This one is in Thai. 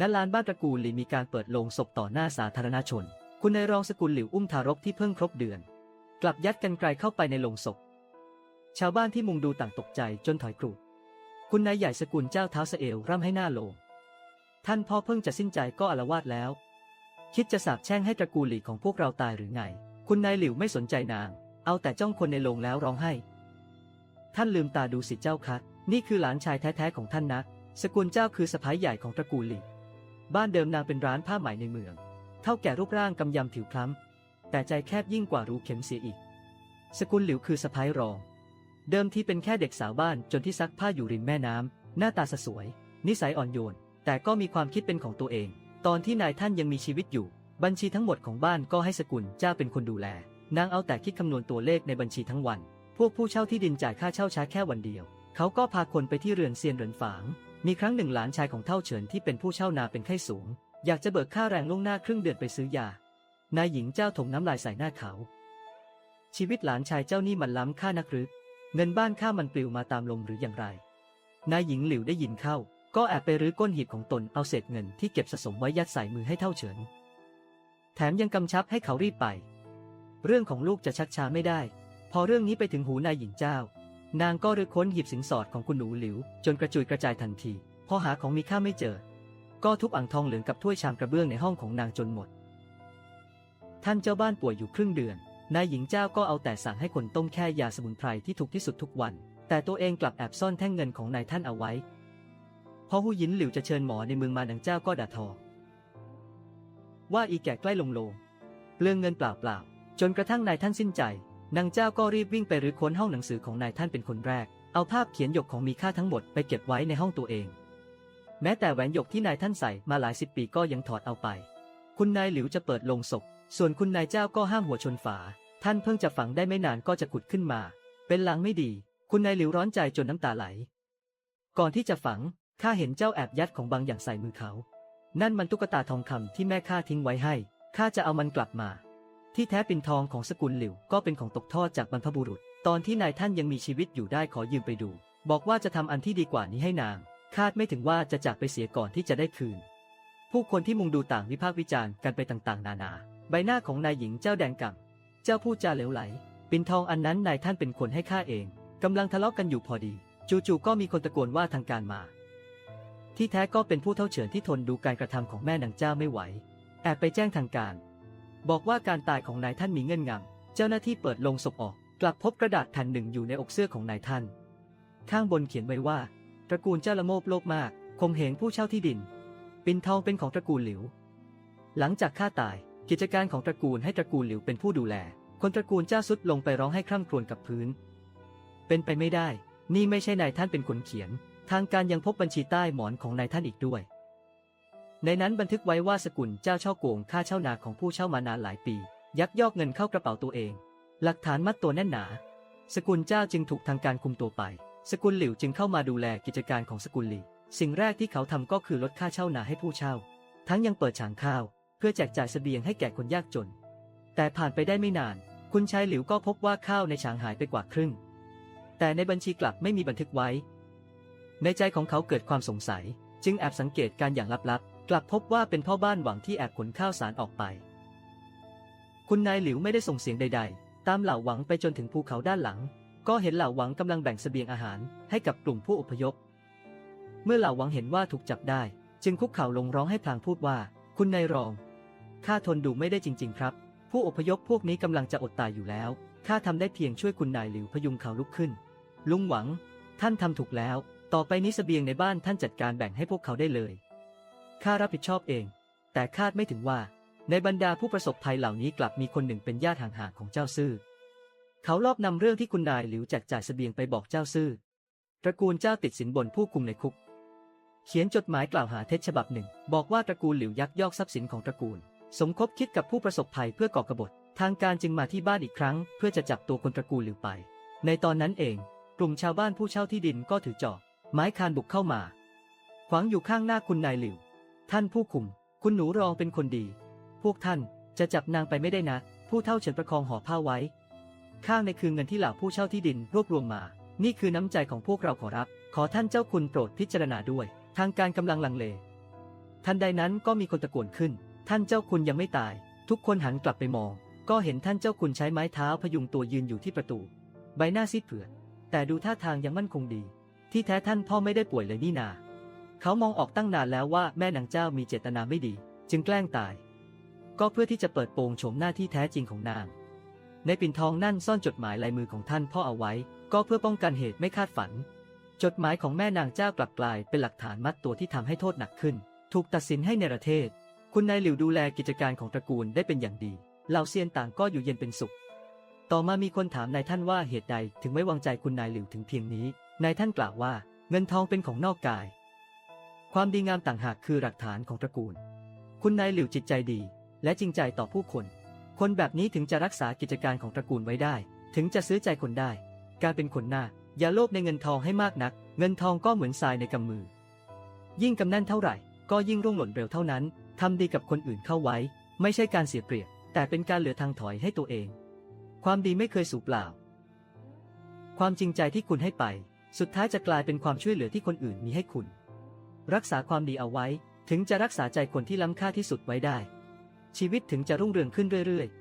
ณลานบ้านตระกูลหลีมีการเปิดโลงศพต่อหน้าสาธารณชน คุณนายรองสกุลหลิวอุ้มทารกที่เพิ่งครบเดือน กลับยัดกันไกลเข้าไปในโลงศพ ชาวบ้านที่มุงดูต่างตกใจจนถอยกรูดคุณนายใหญ่สกุลเจ้าเท้าสเอวร่ำให้หน้าโลง ท่านพ่อเพิ่งจะสิ้นใจก็อละวาดแล้ว คิดจะสาบแช่งให้ตระกูลหลีของพวกเราตายหรือไง คุณนายหลิวไม่สนใจนาง เอาแต่จ้องคนในโลงแล้วร้องไห้ ท่านลืมตาดูสิเจ้าคะนี่คือหลานชายแท้ๆของท่านนะ สกุลเจ้าคือสะพ้ายใหญ่ของตระกูลหลี บ้านเดิมนางเป็นร้านผ้าไหมในเมือง เท่าแก่รูปร่างกำยำผิวคล้ำ แต่ใจแคบยิ่งกว่ารูเข็มเสียอีก สกุลหลิวคือสะพ้ายรอง เดิมที่เป็นแค่เด็กสาวบ้านจนที่ซักผ้าอยู่ริมแม่น้ำ หน้าตาสสวย นิสัยอ่อนโยน แต่ก็มีความคิดเป็นของตัวเอง ตอนที่นายท่านยังมีชีวิตอยู่ บัญชีทั้งหมดของบ้านก็ให้สกุลเจ้าเป็นคนดูแล นางเอาแต่คิดคำนวณตัวเลขในบัญชีทั้งวัน พวกผู้เช่าที่ดินจ่ายค่าเช่าช้าแค่วันเดียว เขาก็พาคนไปที่เรือนเซียนเหรินฝาง มีครั้งหนึ่งหลานชายของเท่าเฉินที่เป็นผู้เช่านาเป็นไข้สูง อยากจะเบิกค่าแรงล่วงหน้าครึ่งเดือนไปซื้อยา นายหญิงเจ้าถมน้ำลายใส่หน้าเขา ชีวิตหลานชายเจ้านี่มันล้ำค่านักหรือ เงินบ้านข้ามันปลิวมาตามลมหรืออย่างไร นายหญิงหลิวได้ยินเข้า ก็แอบไปรื้อก้นหีบของตนเอาเศษเงินที่เก็บสะสมไว้ยัดใส่มือให้เท่าเฉิน แถมยังกำชับให้เขารีบไป เรื่องของลูกจะชักช้าไม่ได้ พอเรื่องนี้ไปถึงหูนายหญิงเจ้า นางก็รื้อค้นหีบสินสอดของคุณหนูหลิว จนกระจุยกระจายทันทีพอหาของมีค่าไม่เจอ ก็ทุบอ่างทองเหลืองกับถ้วยชามกระเบื้องในห้องของนางจนหมด ท่านเจ้าบ้านป่วยอยู่ครึ่งเดือน นายหญิงเจ้าก็เอาแต่สั่งให้คนต้มแค่ยาสมุนไพรที่ถูกที่สุดทุกวัน แต่ตัวเองกลับแอบซ่อนแท่งเงินของนายท่านเอาไว้ พอหูหยินหลิวจะเชิญหมอในเมืองมาดังเจ้าก็ด่าทอ ว่าอีแก่ใกล้ลงโลงเปลืองเงินเปล่าๆจนกระทั่งนายท่านสิ้นใจ นางเจ้าก็รีบวิ่งไปรื้อค้นห้องหนังสือของนายท่านเป็นคนแรก เอาภาพเขียนหยกของมีค่าทั้งหมดไปเก็บไว้ในห้องตัวเอง แม้แต่แหวนหยกที่นายท่านใส่มาหลายสิบปีก็ยังถอดเอาไป คุณนายหลิวจะเปิดลงศพ ส่วนคุณนายเจ้าก็ห้ามหัวชนฝา ท่านเพิ่งจะฝังได้ไม่นานก็จะขุดขึ้นมา เป็นลางไม่ดี คุณนายหลิวร้อนใจจนน้ำตาไหล ก่อนที่จะฝังข้าเห็นเจ้าแอบยัดของบางอย่างใส่มือเขา นั่นมันตุ๊กตาทองคำที่แม่ข้าทิ้งไว้ให้ข้าจะเอามันกลับมา ที่แท้เป็นทองของสกุลหลิวก็เป็นของตกทอดจากบรรพบุรุษ ตอนที่นายท่านยังมีชีวิตอยู่ได้ขอยืมไปดู บอกว่าจะทำอันที่ดีกว่านี้ให้นาง คาดไม่ถึงว่าจะจากไปเสียก่อนที่จะได้คืน ผู้คนที่มุงดูต่างวิพากษ์วิจารณ์กันไปต่างๆ นานา ใบหน้าของนายหญิงเจ้าแดงก่ำเจ้าพูดจาเหลวไหล ปินทองอันนั้นนายท่านเป็นคนให้ข้าเองกำลังทะเลาะกันอยู่พอดี จู่ๆก็มีคนตะโกนว่าทางการมา ที่แท้ก็เป็นผู้เท่าเฉินที่ทนดูการกระทำของแม่นางเจ้าไม่ไหว แอบไปแจ้งทางการ บอกว่าการตายของนายท่านมีเงื่อนงำ เจ้าหน้าที่เปิดลงศพออก กลับพบกระดาษแผ่นหนึ่งอยู่ในอกเสื้อของนายท่าน ข้างบนเขียนไว้ว่า ตระกูลเจ้าละโมบโลภมาก คมเหงผู้เช่าที่ดิน ปินทองเป็นของตระกูลหลิว หลังจากข้าตาย กิจการของตระกูลให้ตระกูลหลิวเป็นผู้ดูแล คนตระกูลเจ้าสุดลงไปร้องให้คร่ำครวญกับพื้น เป็นไปไม่ได้ นี่ไม่ใช่นายท่านเป็นคนเขียน ทางการยังพบบัญชีใต้หมอนของนายท่านอีกด้วย ในนั้นบันทึกไว้ว่าสกุลเจ้าเช่าโกงค่าเช่านาของผู้เช่ามานานหลายปี ยักยอกเงินเข้ากระเป๋าตัวเอง หลักฐานมัดตัวแน่นหนา สกุลเจ้าจึงถูกทางการคุมตัวไป สกุลหลิวจึงเข้ามาดูแลกิจการของสกุลหลีสิ่งแรกที่เขาทำก็คือลดค่าเช่านาให้ผู้เช่า ทั้งยังเปิดฉางข้าว เพื่อแจกจ่ายเสบียงให้แก่คนยากจน แต่ผ่านไปได้ไม่นาน คุณชายหลิวก็พบว่าข้าวในฉางหายไปกว่าครึ่ง แต่ในบัญชีกลับไม่มีบันทึกไว้ ในใจของเขาเกิดความสงสัย จึงแอบสังเกตการอย่างลับๆ กลับพบว่าเป็นพ่อบ้านหวังที่แอบขนข้าวสารออกไป คุณนายหลิวไม่ได้ส่งเสียงใด ๆ ตามเหล่าหวังไปจนถึงภูเขาด้านหลัง ก็เห็นเหล่าหวังกำลังแบ่งเสบียงอาหารให้กับกลุ่มผู้อพยพ เมื่อเหล่าหวังเห็นว่าถูกจับได้ จึงคุกเข่าลงร้องให้พลางพูดว่า คุณนายรองข้าทนดูไม่ได้จริง ๆ ครับ ผู้อพยพพวกนี้กำลังจะอดตายอยู่แล้วข้าทำได้เพียงช่วยคุณนายหลิวพยุงเขาลุกขึ้น ลุงหวัง ท่านทำถูกแล้ว ต่อไปนี้เสบียงในบ้านท่านจัดการแบ่งให้พวกเขาได้เลย ข้ารับผิดชอบเอง แต่คาดไม่ถึงว่า ในบรรดาผู้ประสบภัยเหล่านี้กลับมีคนหนึ่งเป็นญาติห่างๆของเจ้าซื่อ เขาลอบนำเรื่องที่คุณนายหลิวแจกจ่ายเสบียงไปบอกเจ้าซื่อ ตระกูลเจ้าติดสินบนผู้คุมในคุก เขียนจดหมายกล่าวหาเท็จฉบับหนึ่ง บอกว่าตระกูลหลิวยักยอกทรัพย์สินของตระกูล สมคบคิดกับผู้ประสบภัยเพื่อก่อกบฏ ทางการจึงมาที่บ้านอีกครั้ง เพื่อจะจับตัวคนตระกูลหลิวไป ในตอนนั้นเอง กลุ่มชาวบ้านผู้เช่าที่ดินก็ถือจอบไม้คานบุกเข้ามา ขวางอยู่ข้างหน้าคุณนายหลิว ท่านผู้คุม คุณหนูรองเป็นคนดี พวกท่านจะจับนางไปไม่ได้นะ ผู้เท่าเฉินประคองห่อผ้าไว้ ข้างในคือเงินที่เหล่าผู้เช่าที่ดินรวบรวมมา นี่คือน้ำใจของพวกเราขอรับ ขอท่านเจ้าคุณโปรดพิจารณาด้วย ทางการกำลังลังเล ทันใดนั้นก็มีคนตะโกนขึ้น ท่านเจ้าคุณยังไม่ตาย ทุกคนหันกลับไปมอง ก็เห็นท่านเจ้าคุณใช้ไม้เท้าพยุงตัวยืนอยู่ที่ประตู ใบหน้าซีดเผือดแต่ดูท่าทางยังมั่นคงดี ที่แท้ท่านพ่อไม่ได้ป่วยเลยนี่นา เขามองออกตั้งนานแล้วว่าแม่นางเจ้ามีเจตนาไม่ดี จึงแกล้งตาย ก็เพื่อที่จะเปิดโปงโฉมหน้าที่แท้จริงของนาง ในปิ่นทองนั่นซ่อนจดหมายลายมือของท่านพ่อเอาไว้ ก็เพื่อป้องกันเหตุไม่คาดฝัน จดหมายของแม่นางเจ้ากลับกลายเป็นหลักฐานมัดตัวที่ทำให้โทษหนักขึ้น ถูกตัดสินให้ในประเทศ คุณนายหลิวดูแลกิจการของตระกูลได้เป็นอย่างดีเหล่าเซียนต่างก็อยู่เย็นเป็นสุข ต่อมามีคนถามนายท่านว่าเหตุใดถึงไม่วางใจคุณนายหลิวถึงเพียงนี้ นายท่านกล่าวว่า เงินทองเป็นของนอกกาย ความดีงามต่างหากคือหลักฐานของตระกูล คุณนายหลิวจิตใจดี และจริงใจต่อผู้คน คนแบบนี้ถึงจะรักษากิจการของตระกูลไว้ได้ ถึงจะซื้อใจคนได้ การเป็นคนหน้า อย่าโลภในเงินทองให้มากนัก เงินทองก็เหมือนทรายในกำมือ ยิ่งกำแน่นเท่าไหร่ ก็ยิ่งร่วงหล่นเร็วเท่านั้นทำดีกับคนอื่นเข้าไว้ ไม่ใช่การเสียเปรียบ แต่เป็นการเหลือทางถอยให้ตัวเอง ความดีไม่เคยสูญเปล่า ความจริงใจที่คุณให้ไป สุดท้ายจะกลายเป็นความช่วยเหลือที่คนอื่นมีให้คุณ รักษาความดีเอาไว้ ถึงจะรักษาใจคนที่ล้ำค่าที่สุดไว้ได้ ชีวิตถึงจะรุ่งเรืองขึ้นเรื่อยๆ